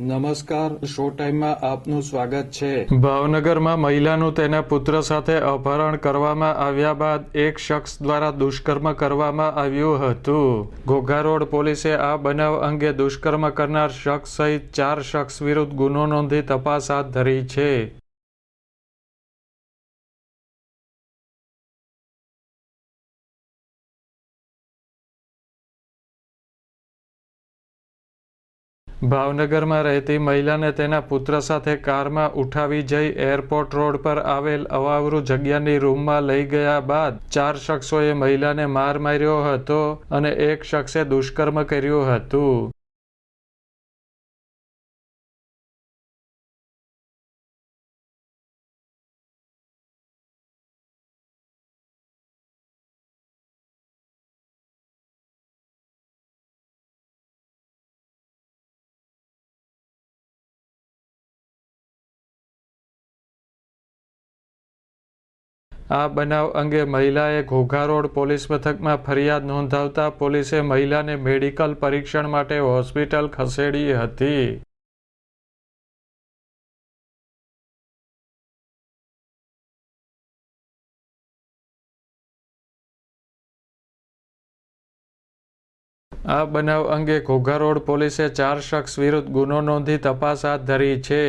નમસ્કાર શો ટાઈમમાં આપનું સ્વાગત છે. ભાવનગરમાં મહિલાનું તેના પુત્ર સાથે અપહરણ કરવામાં આવ્યા બાદ એક શખ્સ દ્વારા દુષ્કર્મ કરવામાં આવ્યું હતું. ઘોઘા રોડ પોલીસે આ બનાવ અંગે દુષ્કર્મ કરનાર શખ્સ સહિત ચાર શખ્સ વિરુદ્ધ ગુનો નોંધી તપાસ હાથ ધરી છે. ભાવનગરમાં રહેતી મહિલાને તેના પુત્ર સાથે કારમાં ઉઠાવી જઈ એરપોર્ટ રોડ પર આવેલ અવાવરૂ જગ્યાની રૂમમાં લઈ ગયા બાદ ચાર શખ્સોએ મહિલાને માર માર્યો હતો અને એક શખ્સે દુષ્કર્મ કર્યું હતું. આ બનાવ અંગે મહિલાએ ઘોઘા રોડ પોલીસ મથકમાં ફરિયાદ નોંધાવતા પોલીસે મહિલાને મેડિકલ પરીક્ષણ માટે હોસ્પિટલ ખસેડી હતી. આ બનાવ અંગે ઘોઘા રોડ પોલીસે ચાર શખ્સ વિરુદ્ધ ગુનો નોંધી તપાસ હાથ ધરી છે.